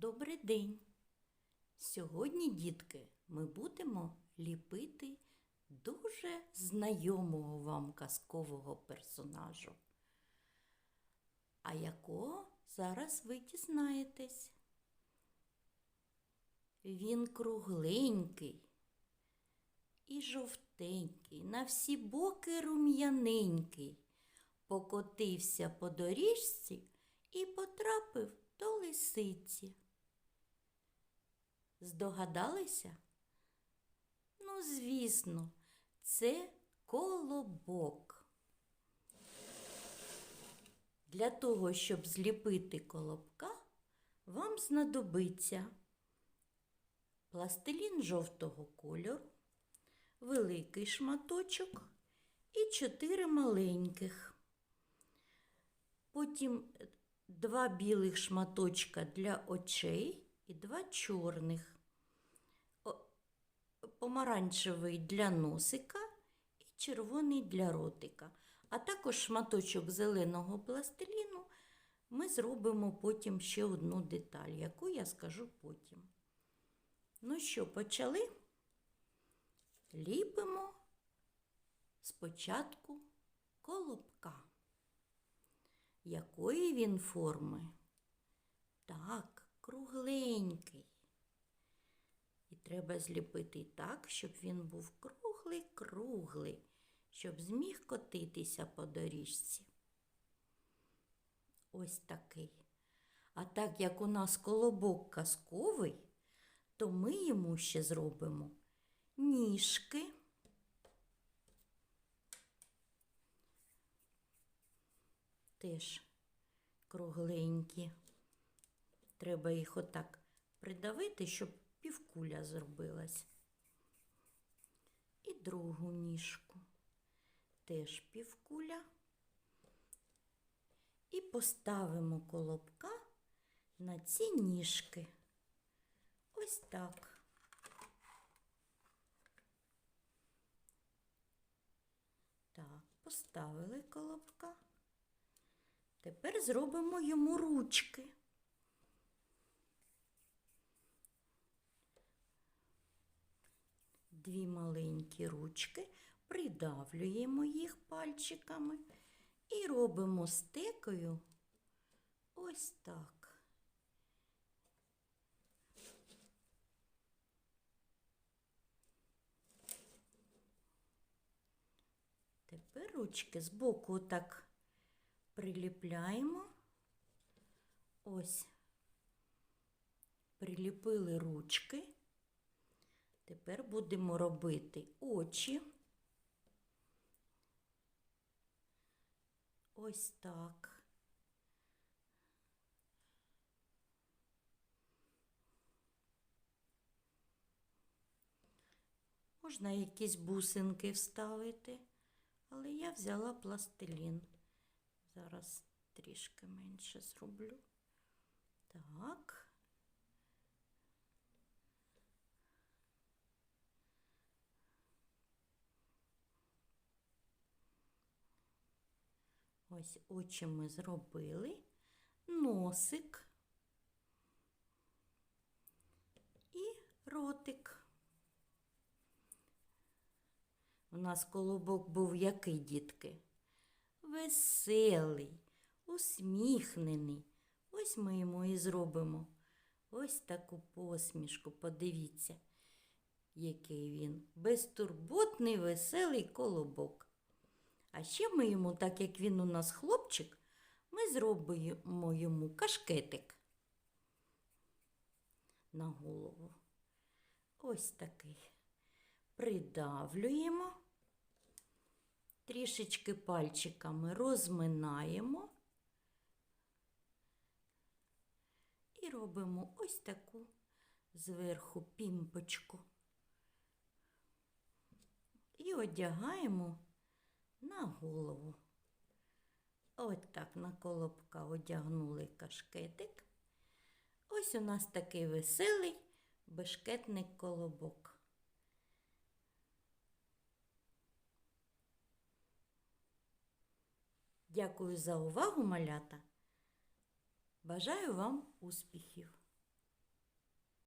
Добрий день! Сьогодні, дітки, ми будемо ліпити дуже знайомого вам казкового персонажу. А якого зараз ви дізнаєтесь? Він кругленький і жовтенький, на всі боки рум'яненький, покотився по доріжці і потрапив до лисиці. Здогадалися? Ну, звісно, це колобок. Для того, щоб зліпити колобка, вам знадобиться пластилін жовтого кольору, великий шматочок і чотири маленьких. Потім два білих шматочка для очей і два чорних. Помаранчевий для носика і червоний для ротика. А також шматочок зеленого пластиліну ми зробимо потім ще одну деталь, яку я скажу потім. Ну що, почали? Ліпимо спочатку колобка. Якої він форми? Так, кругленький. І треба зліпити так, щоб він був круглий-круглий, щоб зміг котитися по доріжці. Ось такий. А так як у нас колобок казковий, то ми йому ще зробимо ніжки. Теж кругленькі. Треба їх отак придавити, щоб півкуля зробилась. І другу ніжку. Теж півкуля. І поставимо колобка на ці ніжки. Ось так. Так, поставили колобка. Тепер зробимо йому ручки. Дві маленькі ручки, придавлюємо їх пальчиками і робимо стекою ось так. Тепер ручки збоку так приліпляємо. Ось. Приліпили ручки. Тепер будемо робити очі. Ось так. Можна якісь бусинки вставити, але я взяла пластилін. Зараз трішки менше зроблю. Так. Ось очі ми зробили, носик і ротик. У нас колобок був який, дітки? Веселий, усміхнений. Ось ми йому і зробимо ось таку посмішку. Подивіться, який він безтурботний, веселий колобок. А ще ми йому, так як він у нас хлопчик, ми зробимо йому кашкетик на голову. Ось такий. Придавлюємо, трішечки пальчиками розминаємо і робимо ось таку зверху пімпочку. І одягаємо на голову. От так на колобка одягнули кашкетик. Ось у нас такий веселий бешкетник колобок. Дякую за увагу, малята. Бажаю вам успіхів!